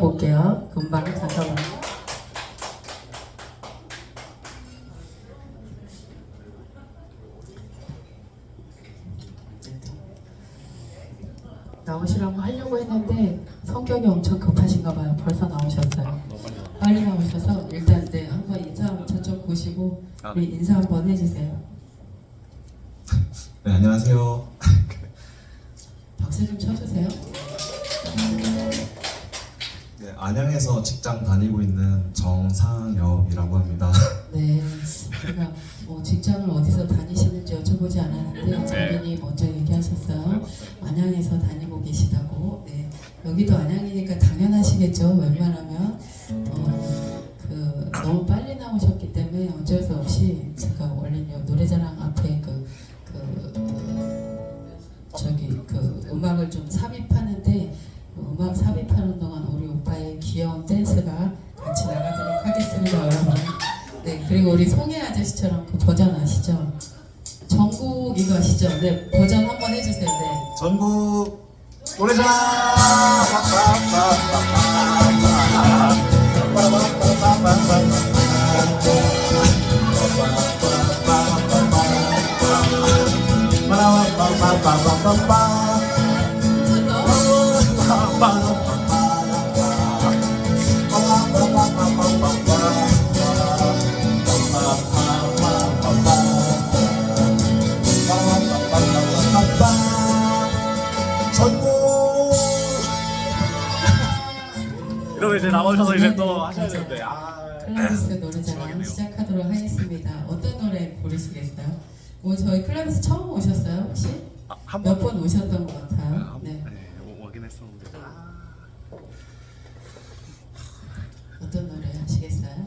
모셔볼게요. 금방 잠깐만. 나오시라고 하려고 했는데 성격이 엄청 급하신가 봐요. 벌써 나오셨어요. 빨리 나오셔서 일단 네 한번 인사 저쪽 보시고 아, 우리 인사 한번 해주세요. 네, 안녕하세요. 박수 좀 쳐주세요. 안양에서 직장 다니고 있는 정상엽이라고 합니다. 네, 제가 뭐 직장을 어디서 다니시는지 여쭤보지 않았는데 본인이 먼저 얘기하셨어요. 안양에서 다니고 계시다고. 네, 여기도 안양이니까 당연하시겠죠. 웬만하면 어, 그 너무 빨리 나오셨기 때문에 어쩔 수 없이 제가 원래 요 노래자랑 그리고 우리 송혜 아저씨처럼 그 버전 아시죠? 전국 이거 아시죠? 네, 버전 한번 해주세요. 네. 전국 노래자! 전국 이러면 이제 나오셔서 이제 또 하셔야 되는데 아 클라비스 노래자랑. 시작하도록 하겠습니다. 어떤 노래 부르시겠어요? 뭐 저희 클라비스 처음 오셨어요 혹시? 아, 한몇 번. 번 오셨던 것 아, 같아요. 한- 네. 네, 오- 오긴 했었는데 아, 어떤 노래 하시겠어요?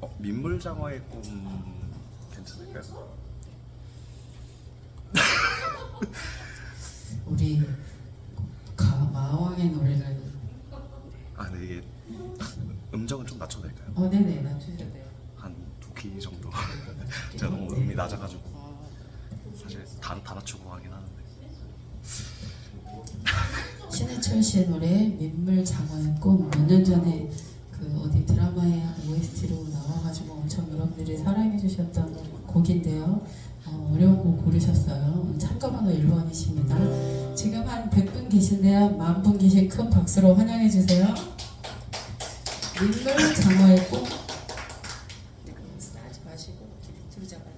어, 민물장어의 꿈 괜찮을까요? 우리 가 마왕의 노래를 아 근데 이게 음정은 좀 낮춰도 될까요? 어 네네 낮추셔도 돼요. 한 두 키 정도 제가 너무 음이 낮아가지고 사실 다, 다 낮추고 하긴 하는데 신해철 씨의 노래 민물 장어의 꿈몇년 전에 그 어디 드라마의 OST로 나와가지고 엄청 여러분들이 사랑해 주셨던 곡인데요. 어, 어려운 곡 고르셨어요. 참가번호 1번이십니다. 지금 한 100분 계신데요. 만 분 계신 큰 박수로 환영해 주세요. 꿈. 네, 하지 마시고 아, 돼요.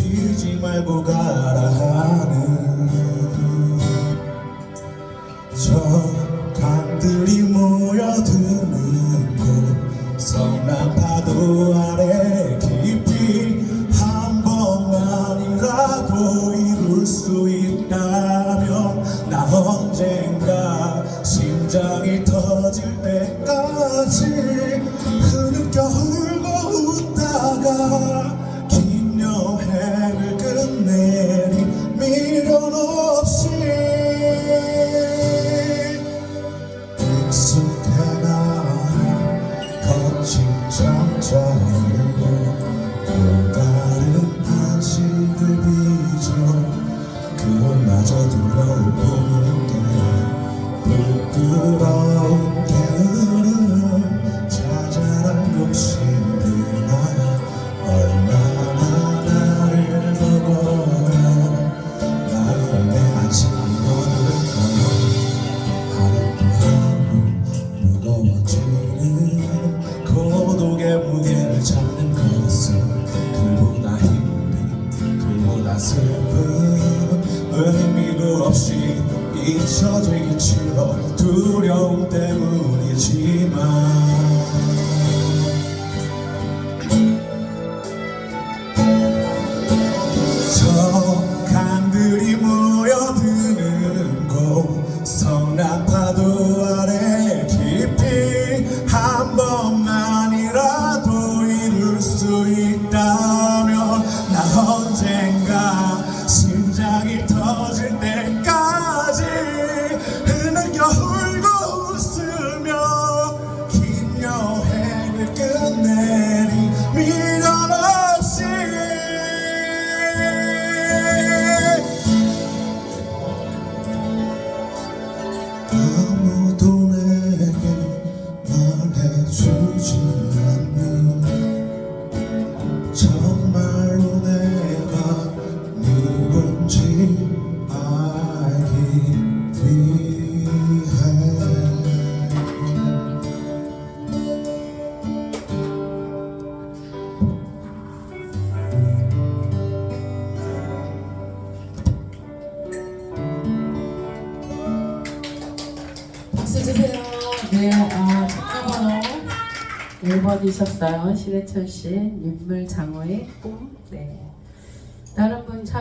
쉬지 말고 가라 하는 저 강들이 모여드는 곳. 성남 파도 잊혀지기처럼 두려움 때문이지만 말해주지 않는 정말로 내가 누군지 알기 박수 주세요. 네, 아, 작가번호 1번이셨어요. 신해철 씨, 인물 장어의 꿈. 네. 다른 분 참.